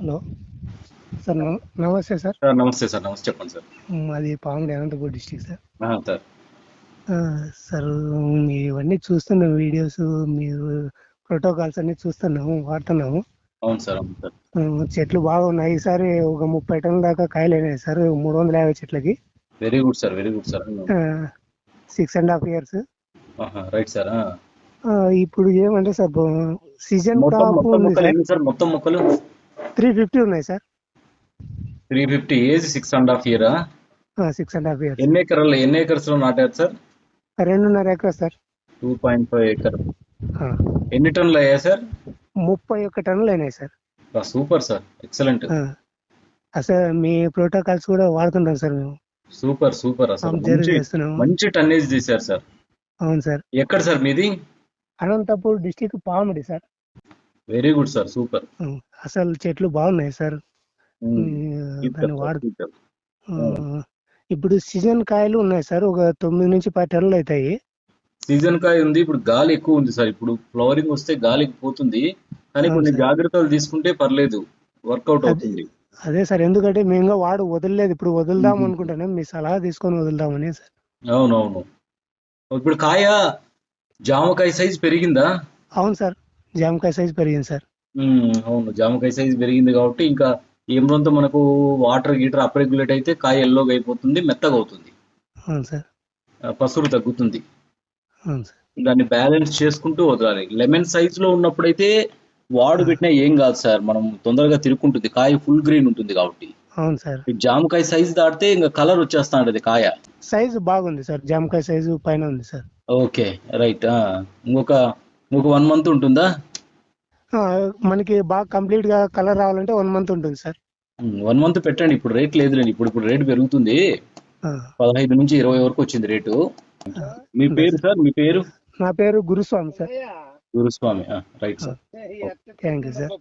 Hello. Sir నమ- నమస్తే sir. నమస్తే సార్ నమస్తే. చెప్పండి సార్. మాది Pamidi Anantapur district sir. Sir. Sir ఇవన్నీ చూస్తున్నాం వీడియోస్ మీరు ప్రోటోకాల్స్ అన్ని చూస్తున్నాము వాడుతున్నాము. అవును సార్ అవును సార్. ఆ, చెట్లు బాగున్నాయి ఈసారి ఒక ముప్పై టన్నుల దాకా కాయలు అయినాయి సార్ మూడు వందల యాభై చెట్లకి. Very good sir very good sir six and half years right sir. ఇప్పుడు ఏమంటే సార్ సీజన్ క్రాప్ మొత్తం ఉంది సార్? మొత్తం మొక్కలు? త్రీ ఫిఫ్టీ ఉన్నాయి sir. Three fifty age six and half year six and half years ఎన్ని ఎకరాలు ఎన్ని ఎకర్స్లో నాటారు సార్? రెండున్నర ఎకరా sir. Two point five acre. ఎన్ని టన్నులు అయ్యాయి సార్? ముప్పై ఒక్క టన్నులు అయినాయి సార్. Super sir. ఎక్సలెంట్ అసలు మీ ప్రోటోకాల్స్ కూడా వాడుతుంటాం సార్ మేము. సూపర్ సూపర్ అసలు. మంచి టన్నేజ్ తీశారు సార్. అవును సార్. ఎక్కడ సార్ మీది? Anantapur district Pamidi sir. Very good sir super అసలు చెట్లు బాగున్నాయి సార్. దాన్ని వాడు ఇప్పుడు సీజన్ కాయలు ఉన్నాయి సార్. ఒక తొమ్మిది నుంచి పది టన్నులు అవుతాయి. సీజన్ కాయ ఉంది ఇప్పుడు గాలి ఎక్కువ ఉంది సార్. ఇప్పుడు ఫ్లవరింగ్ వస్తే గాలి పోతుంది. కానీ కొన్ని. జాగ్రత్తలు తీసుకుంటే పర్లేదు. వర్కౌట్ అవుతుంది. అదే సార్. ఎందుకంటే మేము వాడు వదలలేదు. ఇప్పుడు వదులుదాం మ్మ్. అనుకుంటున్నాం మీ సలహా తీసుకొని వదులుదామని సార్. అవునవును. ఇప్పుడు కాయ జామకాయ సైజ్ పెరిగిందా? అవును సార్. జామకాయ సైజ్ పెరిగింది సార్. అవును. జామకాయ సైజ్ పెరిగింది కాబట్టి ఇంకా ఏమronత మనకు వాటర్ గీటర్ అప్రెగ్యులేట్ అయితే కాయ ఎల్లోగా అయిపోతుంది మెత్తగా అవుతుంది. అవును సార్. పసురు తగ్గుతుంది. అవును సార్. దాన్ని బ్యాలెన్స్ చేసుకుంటూ వదలాలి. లెమన్ సైజ్లో ఉన్నప్పుడైతే వాడు పెట్టినా ఏం కాదు సార్. మనం తొందరగా తిరుక్కుంటుంది. కాయ ఫుల్ గ్రీన్ ఉంటుంది కాబట్టి. అవును సార్. జామకాయ సైజ్ దాటితే ఇంకా కలర్ వచ్చేస్తా ఉంటది కాయ. సైజు బాగుంది సార్. జామకాయ సైజు పైన ఉంది సార్. ఓకే. రైట్. ఇంకొక ఇంకొక వన్ మంత్ ఉంటుందా? ఆ, మనకి బాగా కంప్లీట్గా కలర్ రావాలంటే వన్ మంత్ ఉంటుంది సార్. వన్ మంత్ పెట్టండి. ఇప్పుడు రేట్ లేదులేండి ఇప్పుడు ఇప్పుడు రేట్ పెరుగుతుంది. పదహైదు నుంచి ఇరవై వరకు వచ్చింది రేటు మీ పేరు సార్? మీ పేరు? నా పేరు Guruswamy sir. Guruswamy. Right sir thank you sir.